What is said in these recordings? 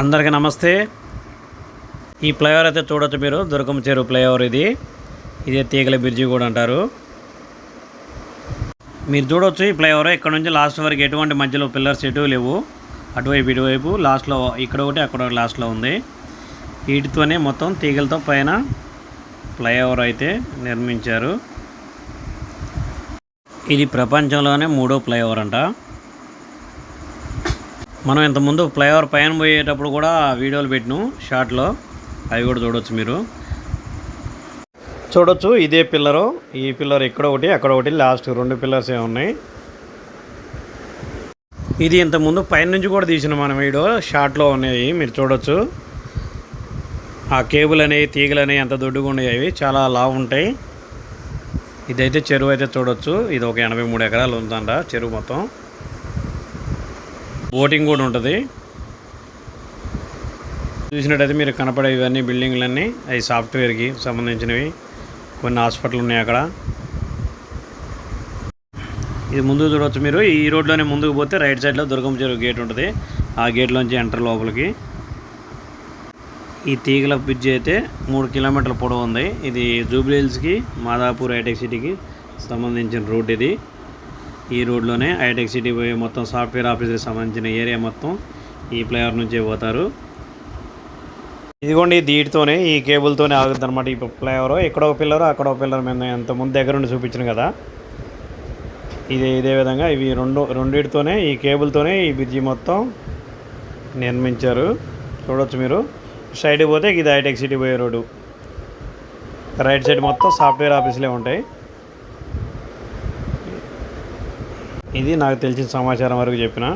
అందరికీ నమస్తే. ఈ ఫ్లైఓవర్ అయితే చూడొచ్చు మీరు దుర్గం చెరువు ఫ్లైఓవర్ ఇది. ఇదే తీగల బ్రిడ్జి కూడా అంటారు. మీరు చూడొచ్చు ఈ ఫ్లైఓవర్ ఇక్కడ నుంచి లాస్ట్ వరకు ఎటువంటి మధ్యలో పిల్లర్స్ ఎటు లేవు. అటువైపు ఇటువైపు లాస్ట్లో ఇక్కడ ఒకటి అక్కడ ఒకటి లాస్ట్లో ఉంది. వీటితోనే మొత్తం తీగలతో పైన ఫ్లైఓవర్ అయితే నిర్మించారు. ఇది ప్రపంచంలోనే మూడో ఫ్లైఓవర్ అంట. మనం ఇంతకుముందు ఫ్లైఓవర్ పైన పోయేటప్పుడు కూడా వీడియోలు పెట్టినాం షార్ట్లో అవి కూడా చూడవచ్చు మీరు. చూడొచ్చు ఇదే పిల్లరు. ఈ పిల్లర్ ఇక్కడ ఒకటి అక్కడ ఒకటి లాస్ట్ రెండు పిల్లర్స్ ఏ ఉన్నాయి. ఇది ఇంతకుముందు పైన నుంచి కూడా తీసిన మనం వీడియో షార్ట్లో ఉన్నాయి మీరు చూడొచ్చు. ఆ కేబుల్ అనేవి తీగలు అనేవి ఎంత దొడ్డుగా ఉన్నాయి అవి చాలా లావు ఉంటాయి. ఇదైతే చెరువు అయితే చూడొచ్చు. ఇది ఒక ఎనభై మూడు ఎకరాలు ఉందంట చెరువు మొత్తం. ఓటింగ్ కూడా ఉంటుంది. చూసినట్టయితే మీరు కనపడే ఇవన్నీ బిల్డింగ్లన్నీ అవి సాఫ్ట్వేర్కి సంబంధించినవి. కొన్ని హాస్పిటల్ ఉన్నాయి అక్కడ. ఇది ముందు చూడవచ్చు మీరు. ఈ రోడ్లోనే ముందుకు పోతే రైట్ సైడ్లో దుర్గం చెరువు గేట్ ఉంటుంది. ఆ గేట్లోంచి ఎంటర్ లోపలికి. ఈ తీగల బ్రిడ్జ్ అయితే మూడు కిలోమీటర్ల పొడవు ఉంది. ఇది జూబ్లీహిల్స్కి మాదాపూర్ హైటెక్ సిటీకి సంబంధించిన రూట్ ఇది. ఈ రోడ్లోనే హైటెక్ సిటీ పోయి మొత్తం సాఫ్ట్వేర్ ఆఫీస్కి సంబంధించిన ఏరియా మొత్తం ఈ ఫ్లైఓవర్ నుంచే పోతారు. ఇదిగోండి దీటితోనే ఈ కేబుల్తోనే ఆగుతుంది అనమాట ఈ ఫ్లైఓవర్. ఇక్కడ ఒక పిల్లర్ అక్కడ ఒక పిల్లర్ మీద ఎంత ముందు దగ్గర నుండి చూపించాను కదా. ఇది ఇదే విధంగా ఇవి రెండు రెండింటితోనే ఈ కేబుల్తోనే ఈ బ్రిడ్జి మొత్తం నిర్మించారు. చూడొచ్చు మీరు. సైడ్కి పోతే ఇది హైటెక్ సిటీ పోయే రోడ్డు. రైట్ సైడ్ మొత్తం సాఫ్ట్వేర్ ఆఫీసులే ఉంటాయి. ఇది నాకు తెలిసిన సమాచారం వరకు చెప్పిన.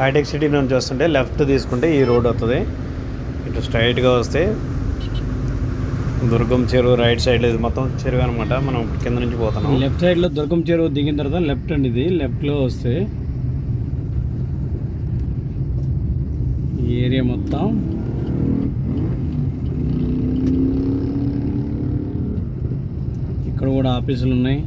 హైటెక్ సిటీ నుంచి వస్తుంటే లెఫ్ట్ తీసుకుంటే ఈ రోడ్ వస్తుంది ఇటు స్ట్రైట్గా వస్తే దుర్గం చెరువు రైట్ సైడ్ ఇది మొత్తం చెరువు అనమాట మనం కింద నుంచి పోతున్నాం. లెఫ్ట్ సైడ్లో దుర్గం చెరువు దిగిన తర్వాత లెఫ్ట్ అండి ఇది. లెఫ్ట్లో వస్తే ఈ ఏరియా మొత్తం. ఇక్కడ కూడా ఆఫీసులు ఉన్నాయి.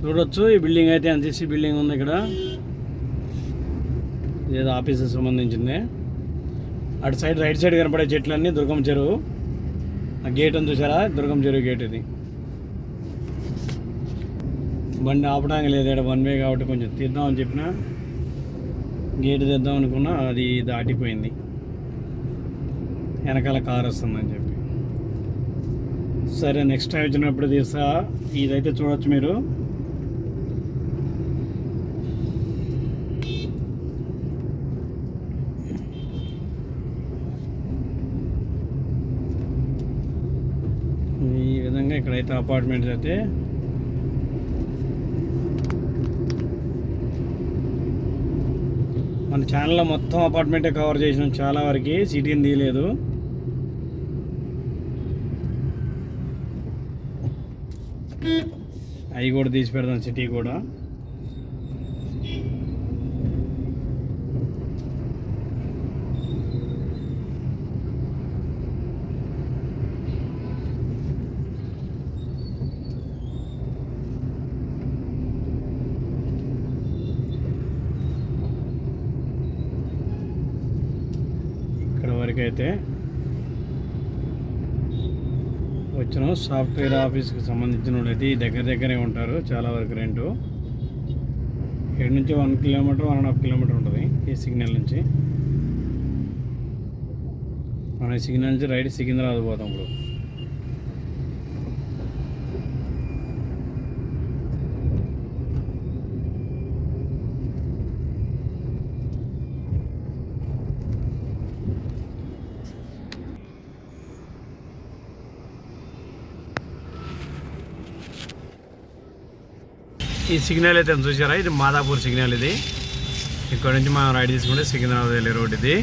చూడొచ్చు ఈ బిల్డింగ్ అయితే ఎన్సీసీ బిల్డింగ్ ఉంది ఇక్కడ. ఏదో ఆఫీస్కి సంబంధించింది. అటు సైడ్ రైట్ సైడ్ కనపడే చెట్లన్నీ దుర్గం చెరువు. ఆ గేట్ ఉంది చూసారా? దుర్గం చెరువు గేట్ ఇది. బండి ఆపడానికి లేదు ఇక్కడ వన్ వే కాబట్టి కొంచెం తీద్దామని చెప్పిన. గేట్ తెద్దాం అనుకున్నా అది దాటిపోయింది. వెనకాల కార్ వస్తుందని చెప్పి. సరే నెక్స్ట్ టైం వచ్చినప్పుడు తీసా ఇదైతే చూడొచ్చు మీరు. ఈ విధంగా ఇక్కడైతే అపార్ట్మెంట్స్ అయితే. మన ఛానల్లో మొత్తం అపార్ట్మెంటే కవర్ చేసినాం చాలా వరకు. సిటీని తీయలేదు. అవి కూడా తీసి పెడదాం సిటీ కూడా. ఇక్కడ వరకు అయితే వచ్చిన. సాఫ్ట్వేర్ ఆఫీస్కి సంబంధించిన వాళ్ళు దగ్గర దగ్గరే ఉంటారు. చాలా వరకు రెండు. ఇక్కడ నుంచి one kilometre one and half kilometre ఉంటుంది ఈ సిగ్నల్ నుంచి. మన సిగ్నల్ నుంచి రైట్ సికింద్రాబాద్ పోతాం ఇప్పుడు. ఈ సిగ్నల్ అయితే చూసారా? ఇది మాదాపూర్ సిగ్నల్ ఇది. ఇక్కడ నుంచి మనం రైడ్ తీసుకుంటే సికింద్రాబాద్ వెళ్ళే రోడ్ ఇది.